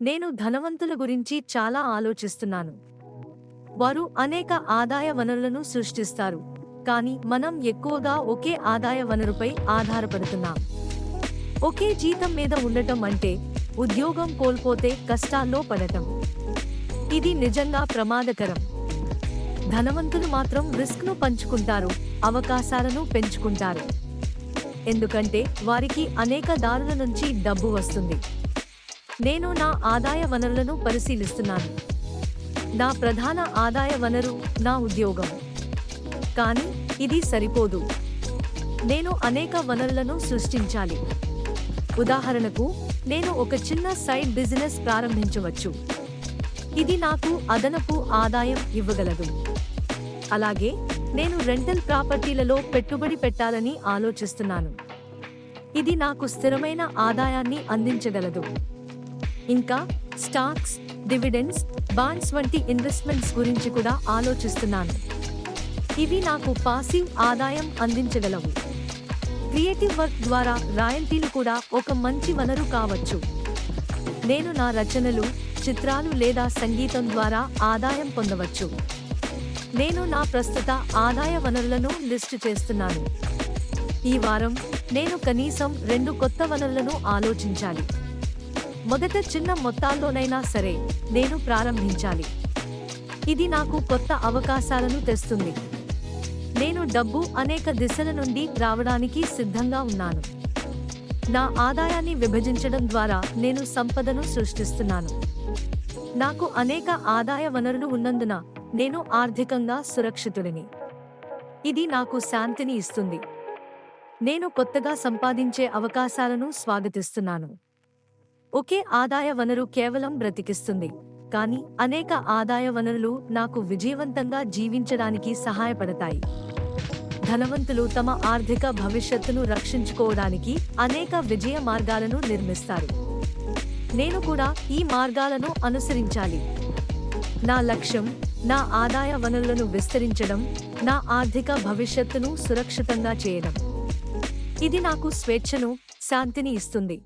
నేను ధనవంతుల గురించి చాలా ఆలోచిస్తున్నాను. వారు అనేక ఆదాయ వనరులను సృష్టిస్తారు. కానీ మనం ఎక్కువగా ఒకే ఆదాయ వనరుపై ఆధారపడుతున్నాం. ఒకే జీతం మీద ఉండటం అంటే ఉద్యోగం కోల్పోతే కష్టాల్లో పడటం. ఇది నిజంగా ప్రమాదకరం. ధనవంతులు మాత్రం రిస్క్ను పంచుకుంటారు అవకాశాలను పెంచుకుంటారు. ఎందుకంటే వారికి అనేక దారుల నుంచి డబ్బు వస్తుంది. నేను నా ఆదాయ వనరులను పరిశీలిస్తున్నాను. నా ప్రధాన ఆదాయ వనరు నా ఉద్యోగం. కానీ ఇది సరిపోదు. నేను అనేక వనరులను సృష్టించాలి. ఉదాహరణకు నేను ఒక చిన్న సైడ్ బిజినెస్ ప్రారంభించవచ్చు. ఇది నాకు అదనపు ఆదాయం ఇవ్వగలదు. అలాగే నేను రెంటల్ ప్రాపర్టీలలో పెట్టుబడి పెట్టాలని ఆలోచిస్తున్నాను. ఇది నాకు స్థిరమైన ఆదాయాన్ని అందించగలదు. ఇంకా స్టాక్స్ డివిడెండ్స్ బాండ్స్ వంటి ఇన్వెస్ట్మెంట్స్ గురించి కూడా ఆలోచిస్తున్నాను. ఇవి నాకు పాసివ్ ఆదాయం అందించగలవు. క్రియేటివ్ వర్క్ ద్వారా రాయల్టీలు కూడా ఒక మంచి వనరు కావచ్చు. నేను నా రచనలు చిత్రాలు లేదా సంగీతం ద్వారా ఆదాయం పొందవచ్చు. నేను నా ప్రస్తుత ఆదాయ వనరులను లిస్టు చేస్తున్నాను. ఈ వారం నేను కనీసం రెండు కొత్త వనరులను ఆలోచించాలి. మొదట చిన్న మొత్తాల్లోనైనా సరే నేను ప్రారంభించాలి. ఇది నాకు కొత్త అవకాశాలను తెస్తుంది. నేను డబ్బు అనేక దిశల నుండి రావడానికి సిద్ధంగా ఉన్నాను. నా ఆదాయాన్ని విభజించడం ద్వారా నేను సంపదను సృష్టిస్తున్నాను. నాకు అనేక ఆదాయ వనరులు ఉన్నందున నేను ఆర్థికంగా సురక్షితుడిని. ఇది నాకు శాంతిని ఇస్తుంది. నేను కొత్తగా సంపాదించే అవకాశాలను స్వాగతిస్తున్నాను. ఒకే ఆదాయ వనరు కేవలం బ్రతికిస్తుంది. కానీ అనేక ఆదాయ వనరులు నాకు విజయవంతంగా జీవించడానికి సహాయపడతాయి. ధనవంతులు తమ ఆర్థిక భవిష్యత్తును రక్షించుకోవడానికి అనేక విజయ మార్గాలను నిర్మిస్తారు. నేను కూడా ఈ మార్గాలను అనుసరించాలి. నా లక్ష్యం నా ఆదాయ వనరులను విస్తరించడం నా ఆర్థిక భవిష్యత్తును సురక్షితంగా చేయడం. ఇది నాకు స్వేచ్ఛను శాంతిని ఇస్తుంది.